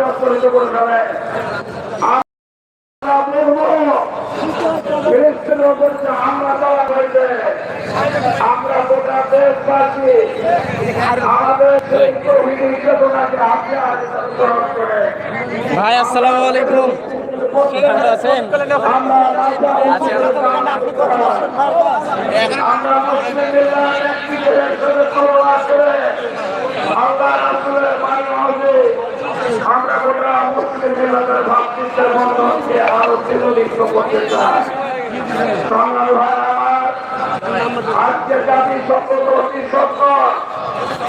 জর্জরিত করে ফেলে আমরা বলব ফিলিস্তিনের ওপর যে হামলা চালা হয়েছে আমরা গোটা দেশবাসী আমাদের সেই তৌহিদি চেতনাকে হাতিয়ার হিসেবে গ্রহণ করে। ভাই আসসালামু আলাইকুম। ভালো আছেন? আল্লাহ রাসূলের আমরা আমার আজকে জাতি সত্য সত্য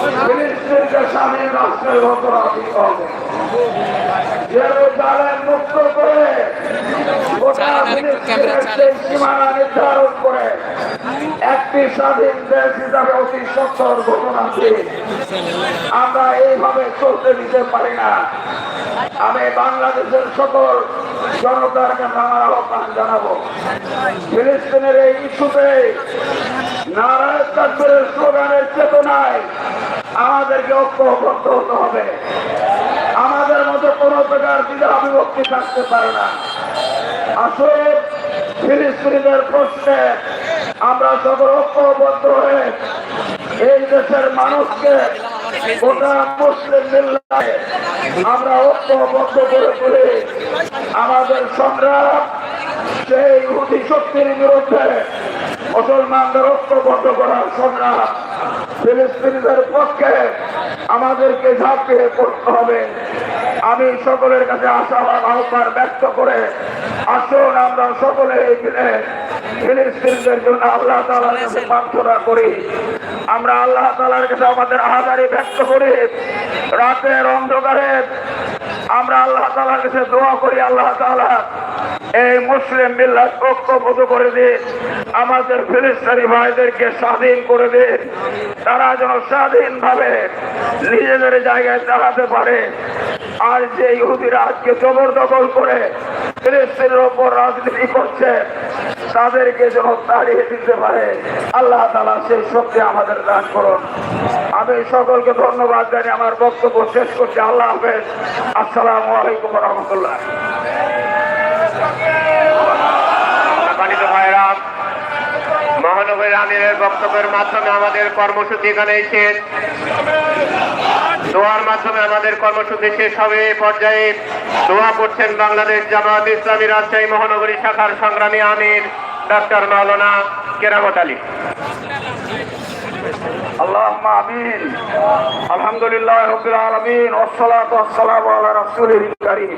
ফিলিস্তিনকে স্বাধীন রাষ্ট্রের ঘোষণা হবে জেরুজালেম মুক্ত করে গোটা ফিলিস্তিনের সীমানা নির্ধারণ করে একটি স্বাধীন দেশ হিসাবে অতি সত্তর ঘোষণা আমরা এইভাবে চলতে দিতে পারি না। আমি বাংলাদেশের সকল জনতার কাছে আমার আহ্বান জানাব। ফিলিস্তিনের এই ইস্যুতে নারায়ণ তাকবীরের স্লোগানের চেতনায় আমাদেরকে ঐক্যবদ্ধ হতে হবে। আমাদের মধ্যে কোনো প্রকার দ্বিধা বিভক্তি থাকতে পারে না। আসলে ফিলিস্তিনিদের প্রশ্নে আমরা সকল ঐক্যবদ্ধ হয়ে এই দেশের মানুষকে আমরা ঐক্যবদ্ধ করে তুলি। আমাদের সংগ্রাম সেই ইহুদি শক্তির বিরুদ্ধে মুসলমানদের ঐক্যবদ্ধ করার সংগ্রাম ফিলিস্তিনিদের পক্ষে আমাদেরকে ঝাঁপিয়ে পড়তে হবে। আমি সকলের কাছে আশাবাদ আহ্বান ব্যক্ত করে আসুন আমরা সকলে ফিলিস্তিনদের জন্য আল্লাহ তালার কাছে প্রার্থনা করি। আমরা আল্লাহ তালার কাছে আমাদের আহাদারি ব্যক্ত করি। রাতের অন্ধকারে আমরা আল্লাহ তালার কাছে দোয়া করি, আল্লাহ তালা এই মুসলিম মিল্লাত ঐক্যবদ্ধ করে দিন আমাদের ফিলিস্তিনি ভাইদেরকে স্বাধীন করে দিন তারা যেন স্বাধীনভাবে নিজেদের জায়গায় দাঁড়াতে পারে। আর যে ইহুদিরা আজকে জবরদখল করে ফিলিস্তিনের ওপর রাজনীতি করছে তাদেরকে যেন তাড়িয়ে দিতে পারে, আল্লাহ তালা সেই শক্তি আমাদের দান করুন। আমি সকলকে ধন্যবাদ জানি, আমার বক্তব্য শেষ করছি। আল্লাহ হাফেজ। আসসালামু আলাইকুম রহমতুল্লাহ। মহানগরীর আমিরের বক্তব্যের মাধ্যমে আমাদের কর্মসূচি এখানে শেষ। দোয়ার মাধ্যমে আমাদের কর্মসূচি শেষ হবে পর্যায়ে। দোয়া করছেন বাংলাদেশ জামাত ইসলামী রাজশাহী মহানগরী শাখার সংগ্রামী আমির, ডাক্তার মাওলানা কেরামত আলী। اللهم آمين الحمد لله رب العالمين والصلاة والسلام على رسوله الكريم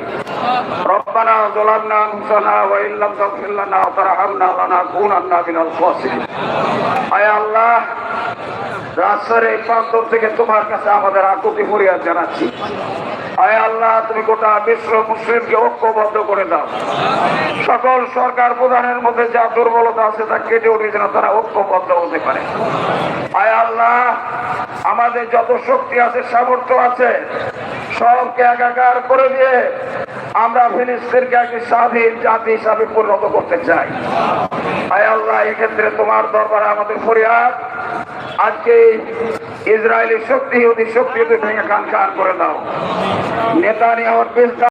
ربنا ظلمنا أنفسنا وإن لم تغفر لنا وترحمنا لنكونن من الخاسرين يا الله প্রান্তর থেকে তোমার কাছে আমাদের জানাচ্ছি। আল্লাহ, তুমি গোটা বিশ্ব মুসলিমকে করে সকল সরকার প্রধানের মধ্যে যা দুর্বলতা আছে তা কেটে উঠে যেন তারা ঐক্যবদ্ধ হতে পারে। আয় আল্লাহ, আমাদের যত শক্তি আছে, সামর্থ্য আছে, সবকে একাকার করে দিয়ে আমরা ফিলিস্তিনকে একটি স্বাধীন জাতি হিসাবে পরিণত করতে চাই। আয় আল্লাহ, এক্ষেত্রে তোমার দরবারে আমাদের ফরিয়াদ আজকে ইসরায়েলি শক্তি ইহুদি শক্তি তুমি ভেঙে কান কান করে দাও। নেতা নিয়ে আমার